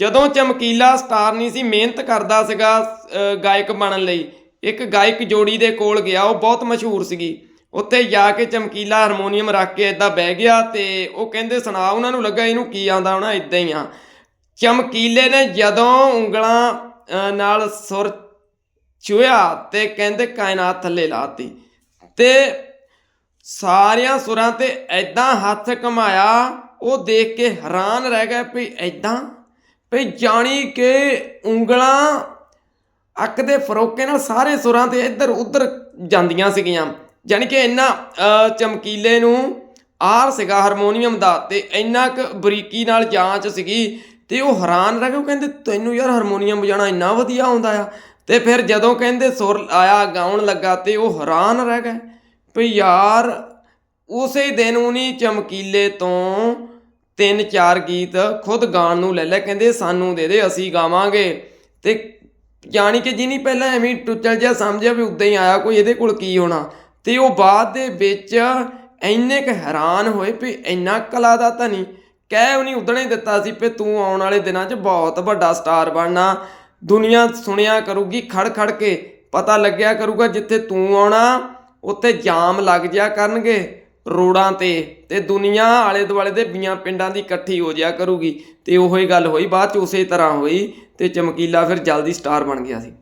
ਜਦੋਂ ਚਮਕੀਲਾ ਸਟਾਰ ਨਹੀਂ ਸੀ, ਮਿਹਨਤ ਕਰਦਾ ਸੀਗਾ ਗਾਇਕ ਬਣਨ ਲਈ। ਇੱਕ ਗਾਇਕ ਜੋੜੀ ਦੇ ਕੋਲ ਗਿਆ, ਉਹ ਬਹੁਤ ਮਸ਼ਹੂਰ ਸੀਗੀ। ਉੱਥੇ ਜਾ ਕੇ ਚਮਕੀਲਾ ਹਾਰਮੋਨੀਅਮ ਰੱਖ ਕੇ ਇਦਾਂ ਬਹਿ ਗਿਆ ਤੇ ਉਹ ਕਹਿੰਦੇ, ਸੁਣਾ, ਉਹਨਾਂ ਨੂੰ ਲੱਗਾ ਇਹਨੂੰ ਕੀ ਆਉਂਦਾ ਹੋਣਾ ਇਦਾਂ ਹੀ ਆ। ਚਮਕੀਲੇ ਨੇ ਜਦੋਂ ਉਂਗਲਾਂ ਨਾਲ ਸੁਰ ਛੁਇਆ ਤੇ ਕਹਿੰਦੇ, ਕਾਇਨਾਤ ਥੱਲੇ ਲਾਤੀ ਤੇ ਸਾਰਿਆਂ ਸੁਰਾਂ ਤੇ ਐਦਾਂ ਹੱਥ ਕਮਾਇਆ ਉਹ ਦੇਖ ਕੇ ਹੈਰਾਨ ਰਹਿ ਗਿਆ ਵੀ ਐਦਾਂ ਵੀ ਜਾਣੀ ਕਿ ਉਂਗਲਾਂ ਅੱਕ ਦੇ ਫਰੋਕੇ ਨਾਲ ਸਾਰੇ ਸੁਰਾਂ ਤੇ ਇੱਧਰ ਉੱਧਰ ਜਾਂਦੀਆਂ ਸੀਗੀਆਂ। ਜਾਣੀ ਕਿ ਇੰਨਾ ਚਮਕੀਲੇ ਨੂੰ ਆਰ ਸੀਗਾ ਹਾਰਮੋਨੀਅਮ ਦਾ ਤੇ ਇੰਨਾ ਕੁ ਬਰੀਕੀ ਨਾਲ ਜਾਂਚ ਸੀਗੀ ਤੇ ਉਹ ਹੈਰਾਨ ਰਹਿ ਗਏ, ਉਹ ਕਹਿੰਦੇ, ਤੈਨੂੰ ਯਾਰ ਹਾਰਮੋਨੀਅਮ ਵਜਾਉਣਾ ਇੰਨਾ ਵਧੀਆ ਆਉਂਦਾ ਆ। ਤੇ ਫਿਰ ਜਦੋਂ ਕਹਿੰਦੇ ਸੁਰ ਆਇਆ, ਗਾਉਣ ਲੱਗਾ ਤੇ ਉਹ ਹੈਰਾਨ ਰਹਿ ਗਏ। ਵੀ ਯਾਰ, ਉਸੇ ਦਿਨ ਉਹਨੀ ਚਮਕੀਲੇ ਤੋਂ ਤਿੰਨ ਚਾਰ ਗੀਤ ਖੁਦ ਗਾਣ ਨੂੰ ਲੈ ਲੈ, ਕਹਿੰਦੇ ਸਾਨੂੰ ਦੇ ਦੇ, ਅਸੀਂ ਗਾਵਾਂਗੇ। ਤੇ ਜਾਣੀ ਕਿ ਜਿਹਨੇ ਪਹਿਲਾਂ ਐਵੇਂ ਹੀ ਟੁੱਚਲ ਜਿਹਾ ਸਮਝਿਆ ਵੀ ਉਦਾਂ ਹੀ ਆਇਆ, ਕੋਈ ਇਹਦੇ ਕੋਲ ਕੀ ਹੋਣਾ? ਤੇ ਉਹ ਬਾਅਦ ਦੇ ਵਿੱਚ ਇੰਨੇ ਕੁ ਹੈਰਾਨ ਹੋਏ ਵੀ ਇੰਨਾ ਕਲਾ ਦਾ ਧਨੀ ਕਹਿ ਉਹਨੇ ਉਦਣੇ ਦਿੱਤਾ ਸੀ ਵੀ ਤੂੰ ਆਉਣ ਵਾਲੇ ਦਿਨਾਂ 'ਚ ਬਹੁਤ ਵੱਡਾ ਸਟਾਰ ਬਣਨਾ। ਦੁਨੀਆ ਸੁਣਿਆ ਕਰੂਗੀ ਖੜ ਖੜ ਕੇ, ਪਤਾ ਲੱਗਿਆ ਕਰੂਗਾ ਜਿੱਥੇ ਤੂੰ ਆਉਣਾ, ਉੱਥੇ ਜਾਮ ਲੱਗ ਜਾ ਕਰਨਗੇ। ਰੋਡਾਂ ਤੇ ਤੇ ਦੁਨੀਆ ਆਲੇ ਦੁਆਲੇ ਦੇ ਬੀਆਂ ਪਿੰਡਾਂ ਦੀ ਇਕੱਠੀ ਹੋ ਜਿਆ ਕਰੂਗੀ। ਤੇ ਉਹੀ ਗੱਲ ਹੋਈ, ਬਾਅਦ ਚ ਉਸੇ ਤਰ੍ਹਾਂ ਹੋਈ ਤੇ ਚਮਕੀਲਾ ਫਿਰ ਜਲਦੀ ਸਟਾਰ ਬਣ ਗਿਆ ਸੀ।